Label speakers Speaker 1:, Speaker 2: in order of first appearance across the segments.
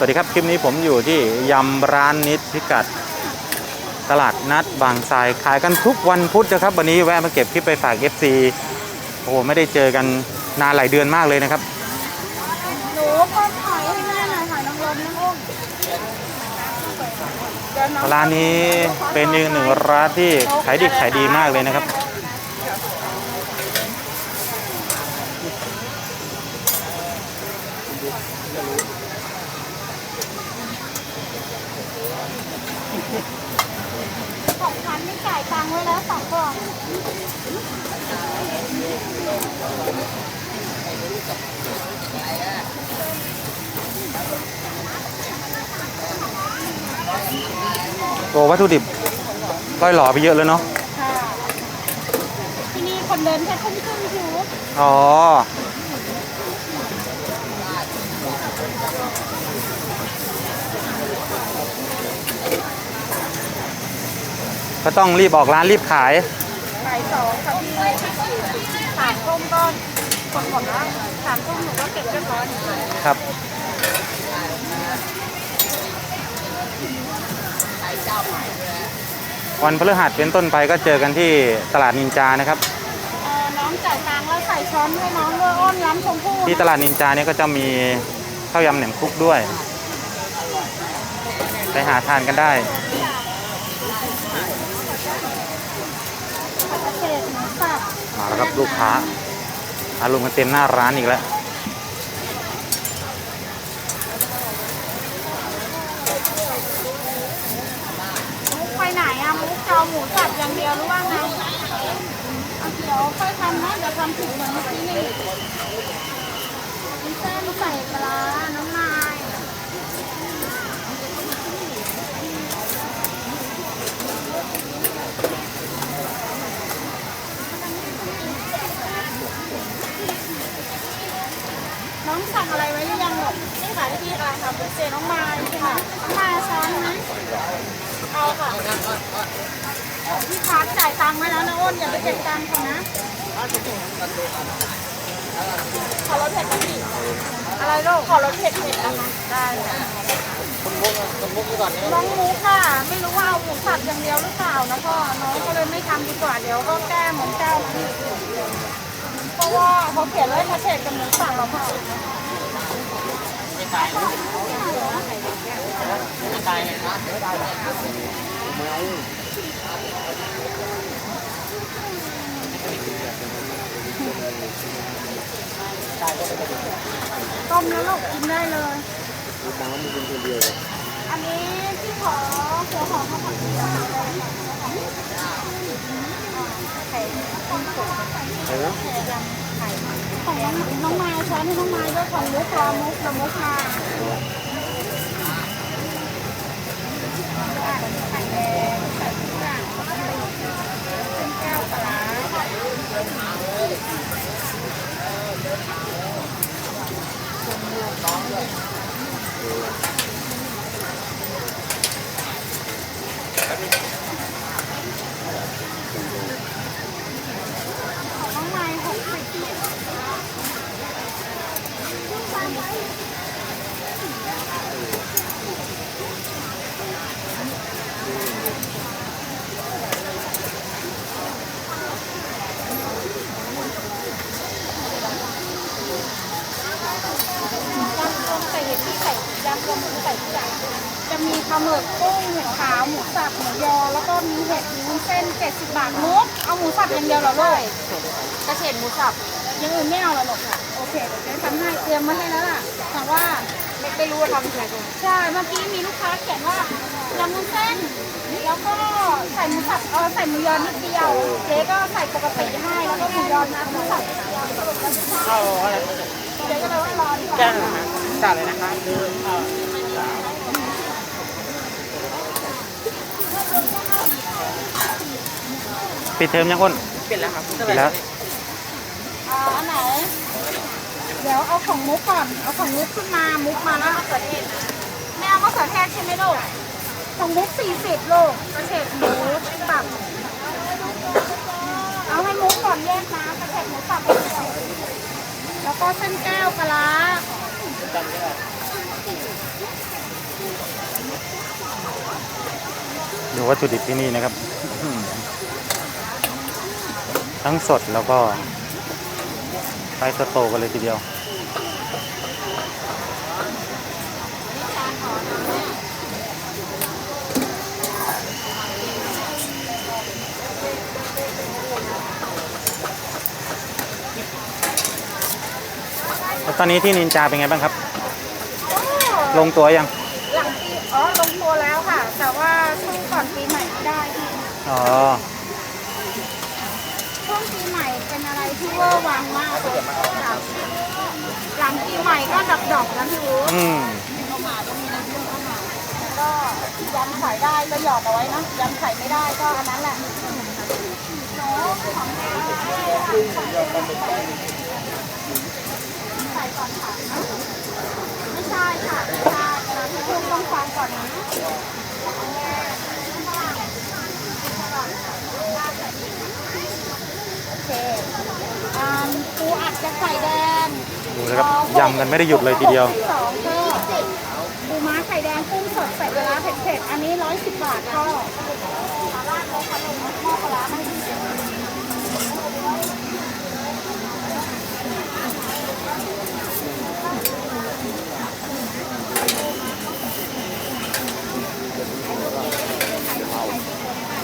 Speaker 1: วัสดีครับ คลิปนี้ผมอยู่ที่ยำร้านนิดพิกัด ตลาดนัดบางทรายขายกันทุกวันพุธนะครับ วันนี้แวะมาเก็บคลิปไปฝาก FC โอ้โหไม่ได้เจอกันนานหลายเดือนมากเลยนะครับ
Speaker 2: หนูก็ขายให้แม่หน่อยขายน้องลมน้องอุ้มเดี๋ยวอง
Speaker 1: ร้านนี้เป็นอีกหนึ่งร้านที่ขายดิบขายดีมากเลยนะครับ
Speaker 2: ของพันไม่จ่ายตังค์ไว้แล้วสองกล่อง
Speaker 1: ตัววัตถุดิบก้อยหล่อไปเยอะเลยเนาะ
Speaker 2: ค่ะ ที่นี่คนเดินแค่ทุ่มครึ่งคิว
Speaker 1: อ๋อ ก็ต้องรีบออกร้านรีบขาย
Speaker 2: ขายสองค่ะพี่สามทุ่มก็คนหมดแล้วสามทุ่มหนูก็เก็บเรียบร้อย
Speaker 1: ครับ วันพฤหัสเป็นต้นไปก็เจอกันที่ตลาดนินจานะครับ
Speaker 2: เออน้องจ่ายตังค์แล้วใส่ช้อนให้น้องด้วยอ้อนร้านชมพู่
Speaker 1: ที่ตลาดนินจาเนี่ยก็จะมีข้าวยำแหนมคลุกด้วย ไปหาทานกันได้
Speaker 2: ผัดกระเฉดหมูสับ
Speaker 1: มาแล้วครับลูกค้า อารมณ์กันเต็มหน้าร้านอีกแล้ว
Speaker 2: มุกไปไหนอะมุกจะเอาหมูสับอย่างเดียวหรือว่าไงเอาเดี๋ยวค่อยทำนะเดี๋ยวทำผิดเหมือนเมื่อกี้นี่มีเส้นใส่ปลาน้ำนายน้องสั่งอะไรไว้หรือยังหรอกนี่ค่ะที่อะไรคะเจน้องไม้ใช่ไหมน้องไม้ช้อนไหมเอาค่ะพี่พักจ่าย ตังค์ไว้แล้วนะอ้นอย่าไปเก็บตังค์เขานะขอรถเผ็ดพี่อะไรลูกขอรถเผ็ดเผ็ดนะคะได้ค่ะน้องมุกค่ะ ไม่รู้ว่าเอาหมูสับอย่างเดียวหรือเปล่านะพ่อน้องก็เลยไม่ทำดีกว่าเดี๋ยวก็แก้เหมือนเจ้าพี่เพราะว่าเขาเขียนไว้กระเฉดกับหมูสับแล้วค่ะต้ม แล้วลูกกินได้เลยอันนี้ที่ขอหัวหอมข้าวผัดที่ว่าไข่ต้มสุกไข่ยำไข่ของน้องน้องไม้ช้อนให้น้องไม้ด้วยของมุกรอมุกละมุกมา สิบาทหมูเอาหมูสับอย่างเดียวเราเลย
Speaker 3: กระเฉดหมูสับ
Speaker 2: ยังอื่นไม่เอาเหรอลูกค่ะโอเคเดี๋ยวทำให้เตรียมมาให้แล้วล่ะถามว่า
Speaker 3: ไม่ไม่รู้ว่าทำยังไงน
Speaker 2: ใช่เมื่อกี้มีลูกค้าเขียนว่ายำมุ้นเส้น แล้วก็ใส่หมูสับเออใส่หมูยอนิดเดียวเจ๊ก็ใส่ปกติให้แล้วก็หมูยอนนะหมูสับ
Speaker 3: เอาอะไร
Speaker 2: เจ๊ก็เลยว่ารอดีกว่า
Speaker 3: จ่าเลยนะคะ
Speaker 1: ปิดเทอมยังอ้น
Speaker 3: เปลี่ยนแล้วครับ
Speaker 1: ปิดแล้ว
Speaker 2: อ่าอันไหน เดี๋ยวเอาของมุกก่อน เอาของมุกขึ้นมา มุกมาแล้วมะเขือเทศไม่เอามะเขือเทศใช่ไหมลูก ของมุกสี่สิบลูกกระเฉดหมูสับ เอาให้มุกก่อนแยกนะกระเฉดหมูสับแล้วก็เส้นแก้วปลาร้า
Speaker 1: ดูวัตถุดิบที่นี่นะครับ ทั้งสดแล้วก็ไปสโตกันเลยทีเดียวแล้วตอนนี้ที่นินจาเป็นไงบ้างครับ ลงตัวยัง
Speaker 2: หลังปี อ๋อ ลงตัวแล้วค่ะ แต่ว่าช่วงก่อนปีใหม่ไม่ได้พี่
Speaker 1: อ๋อ
Speaker 2: ช่วงปีใหม่เป็นอะไร ที่เวอร์วังมากเลยค่ะหลังปีใหม่ก็ดับดอกๆนะพี่อู๋
Speaker 1: อืม
Speaker 2: เข้ามาก็มีน้ำจิ้มเข้ามาก็ยำขายได้ก็หยอดเอาไว้นะยำขายไม่ได้ก็อันนั้นแหละหนูของแม่ใส่ก่อนค่ะไม่ใช่ค่ะไม่ใช่นะพี่พุ่มต้องฟังก่อนนะ โอเคอ่าปูอัด จะไข่แดง
Speaker 1: ดูนะครับยำกันไม่ได้หยุดเลยทีเดียว
Speaker 2: สองก็ปูม้าไข่แดงกุ้งสดใส่ปลาร้าเผ็ดๆ อันนี้ร้อยสิบบาทก็ราดลงขนมหม้อปลาร้าไม่ดี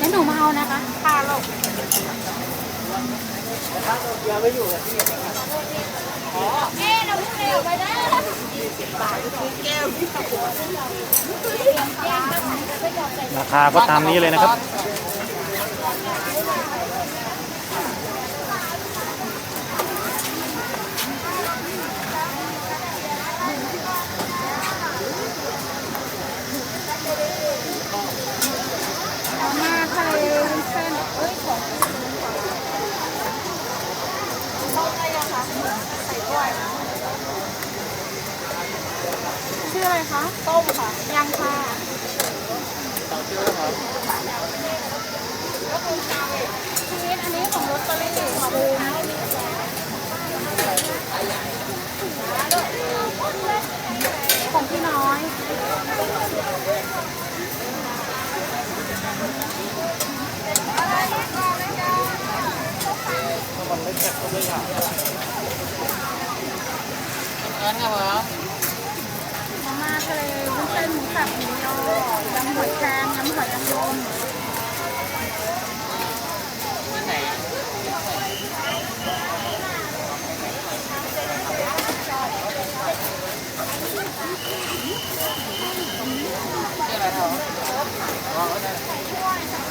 Speaker 2: งั้นหนูมาเอานะคะปลาลงเอ๊ะเรา
Speaker 1: คาก็ตามนี้เลยนะครับ
Speaker 2: มาม่าทะเลวุ้นเส้นเอ้ยของต้มอะไรอะคะใส่ด้วยชื่ออะไรคะ ต้มค่ะ ยังค่ะชีวิตอันนี้ของรสตอรี่ของบูมของพี่น้อย
Speaker 3: งั้นครับผม
Speaker 2: มาม่าทะเลวุ้นเส้นหมูสับหมูยอยำหอยแครงยำหอยนางรม
Speaker 3: ที่ไหน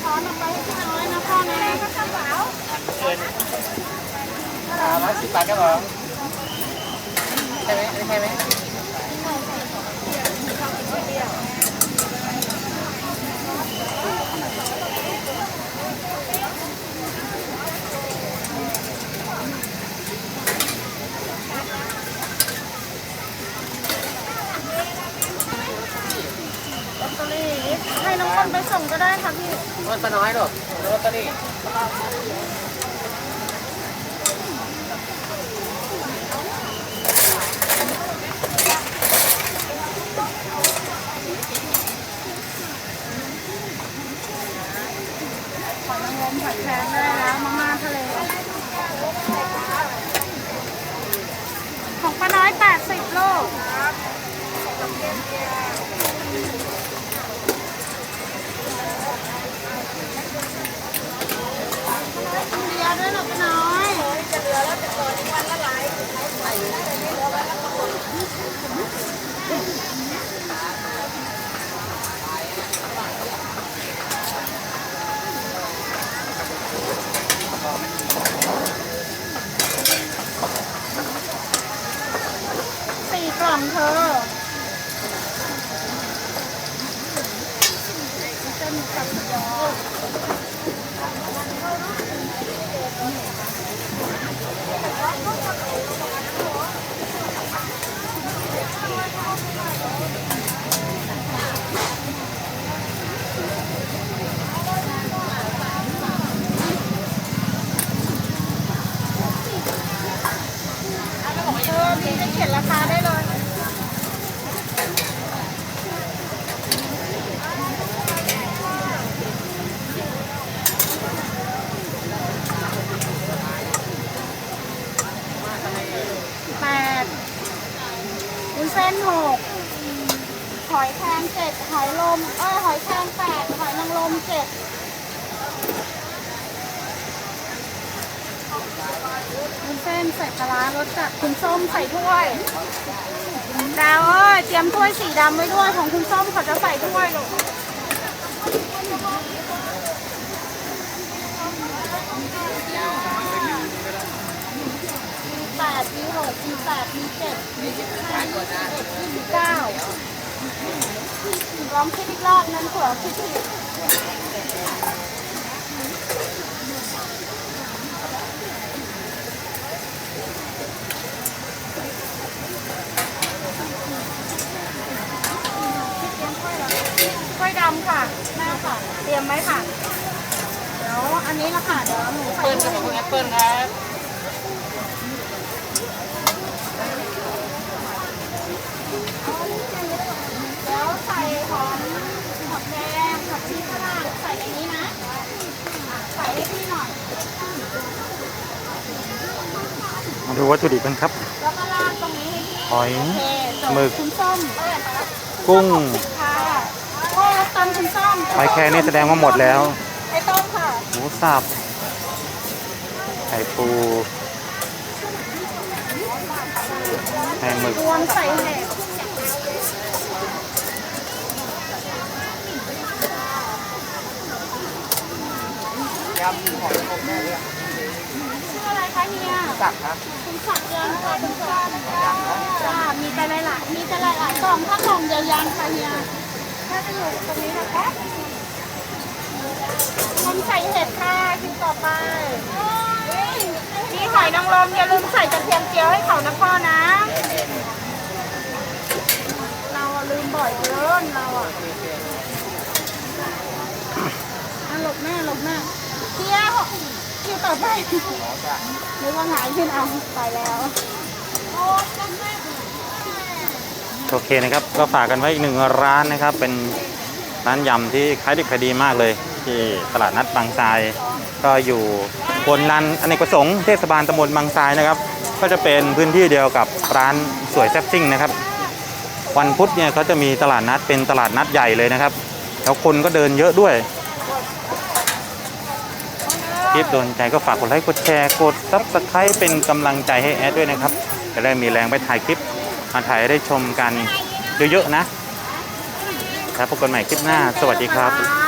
Speaker 2: ขอนำไปให้พี่น้อยนะพ่อนะก็กระเป๋า
Speaker 3: เกินอ่าร้อยสิ บบาทครับผมใช่ไหมอันนี้ใช่ไหม
Speaker 2: ลอตเตอรี่ให้น้องคนไปส่งก็ได้ค่ะพี่
Speaker 3: รถปลาน้อยหรอกรถตอรี่
Speaker 2: ขอนางรมหอย แครงได้แล้วมาม่าทะเลของป้าน้อย 80 โลเดียวด้วยเหรอป้าน้อยจะเหลือแล้วจะต่อในวันละหลาย สี่กล่องเธอ ก หอยแครงเจ็ดหอยลมเอ้ยหอยแครงแปดหอยนางรมเจ็ดคุณเส้นใส่ปลาร้ารสจัดคุณส้มใส่ถ้วยดาวเอ้ยเตรียมถ้วยสีดำไว้ด้วยของคุณส้มเขาจะใส่ถ้วยลูกมีแปดมีหกมีแปดมีเจ็ดมีสิบห้ามีสิบเอ็ดมีเก้า ลองคิดอีกรอบนั้นเผื่อคิดผิดกล้วยดำค่ะแม่ค่ะ เตรียมไว้ค่ะ เดี๋ยวอันนี้ละค่ะ เดี๋ยวหนูใส่
Speaker 3: เปิ้ล
Speaker 2: ถ้วย
Speaker 3: ข
Speaker 2: ให้
Speaker 3: อง
Speaker 2: ดู
Speaker 3: แอปเปิ้ลครับ
Speaker 2: แล้วใส่หอมผักแดงผักชีฝรั่งใส่ในนี้นะอะใส่ให้พี่หน่อย
Speaker 1: มาดูวัตถุดิบกันครับ
Speaker 2: แล้วก็ราดตรงนี้ให้พี่
Speaker 1: หอย
Speaker 2: โอเคจบ
Speaker 1: หมึก
Speaker 2: คุณส้ม
Speaker 1: กุ้ง
Speaker 2: ค่ะโอ้แล้วตำคุณส้ม
Speaker 1: หอยแครงนี่แสดงว่าหมดแล้ว
Speaker 2: ไอ้ต้มค่ะ
Speaker 1: หมูสับ ไข่ปู ไข่หมึก
Speaker 2: รวมใส่เห็ด
Speaker 3: ยำหอยนางรมแม่เรียก
Speaker 2: ชื่ออะไรคะเฮีย
Speaker 3: สักครับ
Speaker 2: คุณ สักยังค่ะคุณส้มจ้ามีแต่หลายๆมีแต่หลายๆกล่องถ้ากล่องเดียวยังค่ะเฮียถ้าจะอยู่ตรงนี้นะคะรวมใส่เห็ดค่ะคิวต่อไปมีหอยนางรมอย่าลืมใส่กระเทียมเจียวให้เขานะพ่อนะ เราลืมบ่อยเกินเราอะอะหลบแม่หลบแม่เที่ยว คิวต่อไปนึกว่าหงายขึ้นเอาไปแล้วโอ้จำได้
Speaker 1: โอเคนะครับก็ฝากกันไว้อีกหนึ่งร้านนะครับ เป็นร้านยำที่ขายดิบขายดีมากเลย ที่ตลาดนัดบางทราย ก็อยู่บนลานอเนกประสงค์เทศบาลตำบลบางทรายนะครับ ก็จะเป็นพื้นที่เดียวกับร้านสวยแซ่บซิ่งนะครับ วันพุธเนี่ยเขาจะมีตลาดนัดเป็นตลาดนัดใหญ่เลยนะครับ แล้วคนก็เดินเยอะด้วย คลิปโดนใจก็ฝากกดไลค์กดแชร์กดซับสไครต์เป็นกำลังใจให้แอดด้วยนะครับ จะได้มีแรงไปถ่ายคลิปมาถ่ายให้ได้ชมกันเยอะๆนะ แล้วพบกันใหม่คลิปหน้า สวัสดีครับ